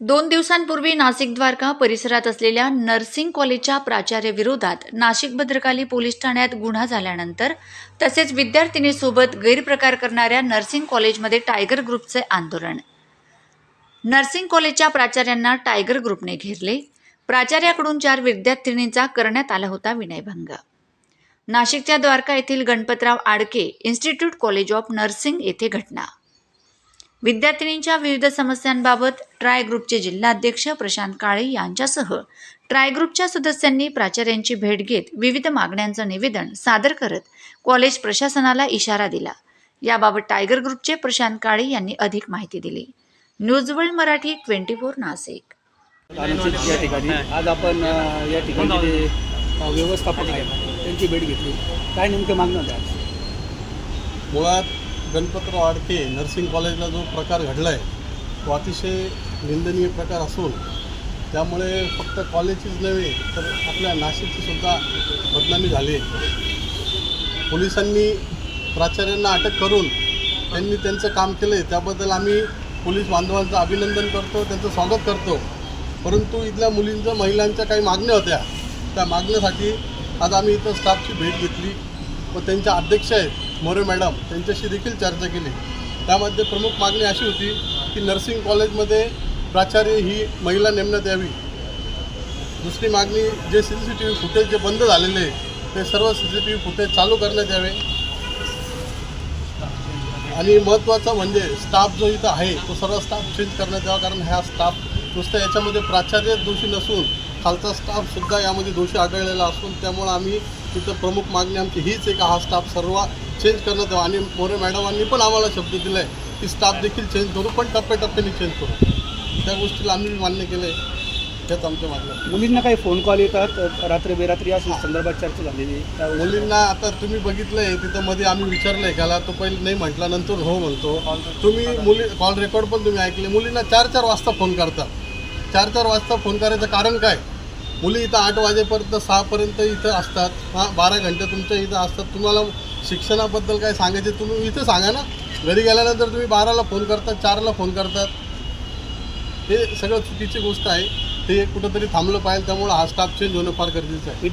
दोन दिवसांपूर्वी नाशिक द्वारका परिसरात असलेल्या नर्सिंग कॉलेजच्या प्राचार्याविरोधात नाशिक भद्रकाली पोलीस ठाण्यात गुन्हा झाल्यानंतर तसेच विद्यार्थिनीसोबत गैरप्रकार करणाऱ्या नर्सिंग कॉलेजमध्ये टायगर ग्रुपचे आंदोलन. नर्सिंग कॉलेजच्या प्राचार्यांना टायगर ग्रुपने घेरले. प्राचार्याकडून चार विद्यार्थिनींचा करण्यात आला होता विनयभंग. नाशिकच्या द्वारका येथील Ganpatrao Adke institute college of nursing येथे घटना विद्यार्थिनींच्या विविध समस्यांबाबत ट्राय ग्रुपचे जिल्हाध्यक्ष प्रशांत काळे यांच्यासह ट्राय ग्रुपच्या सदस्यांनी प्राचार्यांची भेट घेत विविध मागण्यांचं निवेदन सादर करत कॉलेज प्रशासनाला इशारा दिला. याबाबत टायगर ग्रुपचे प्रशांत काळे यांनी अधिक माहिती दिली. News world Marathi twenty four Nashik. अनुचित या ठिकाणी आज आपण या ठिकाणी व्यवस्थापक त्यांची भेट घेतली. काय नेमकं मागणं मुळात गणपतराव आडके नर्सिंग कॉलेजला जो प्रकार घडला आहे तो अतिशय निंदनीय प्रकार असून त्यामुळे फक्त कॉलेजचीच नव्हे तर आपल्या नाशिकची सुद्धा बदनामी झाली आहे. पोलिसांनी प्राचार्यांना अटक करून त्यांनी त्यांचं काम केलं आहे त्याबद्दल आम्ही पोलीस बांधवांचं अभिनंदन करतो त्यांचं स्वागत करतो. परंतु इथल्या मुलींचं महिलांच्या काही मागण्या होत्या. त्या मागण्यासाठी आज आम्ही इथं स्टाफची भेट घेतली. व त्यांच्या अध्यक्ष आहेत मोरे मॅडम त्यांच्याशी देखील चर्चा केली. त्यामध्ये प्रमुख मागणी अशी होती की नर्सिंग कॉलेजमध्ये प्राचार्य ही महिला नेमण्यात यावी. दुसरी मागणी जे C C T V footage जे बंद झालेले आहे ते सर्व C C T V footage चालू करण्यात यावे. आणि महत्त्वाचं म्हणजे स्टाफ जो इथं आहे तो सर्व स्टाफ चेंज करण्यात यावा कारण ह्या स्टाफ नुसतं याच्यामध्ये प्राचार्य दोषी नसून खालचा स्टाफसुद्धा यामध्ये दोषी आढळलेला असून त्यामुळं आम्ही तिथं प्रमुख मागणी आमची हीच एक हा स्टाफ सर्व चेंज करण्यात आणि मोरे मॅडमांनी पण आम्हाला शब्द दिला आहे की स्टाफ देखील चेंज करू पण टप्प्याटप्प्याने चेंज करू. त्या गोष्टीला आम्ही मान्य केलं आहे हेच आमच्या मागण्या. मुलींना काही फोन कॉल येतात रात्र बेरात्री असून संदर्भात चर्चा झालेली त्या मुलींना आता तुम्ही बघितलं आहे तिथं मध्ये आम्ही विचारलं आहे त्याला तो पहिले नाही म्हटला नंतर हो म्हणतो. तुम्ही मुली कॉल रेकॉर्ड पण तुम्ही ऐकले. मुलींना चार चार वाजता फोन करतात. चार चार वाजता फोन करायचं कारण काय? मुली इथं आठ वाजेपर्यंत सहापर्यंत इथं असतात. हां बारा घंटे तुमच्या इथं असतात. तुम्हाला शिक्षणाबद्दल काय सांगायचे तुम्ही इथं सांगा ना. घरी गेल्यानंतर तुम्ही बाराला फोन करतात चारला फोन करतात. हे सगळं चुकीची गोष्ट आहे. ते कुठंतरी थांबलं पाहिजे त्यामुळे हा स्टाफ चेंज होणं फार गरजेचं आहे.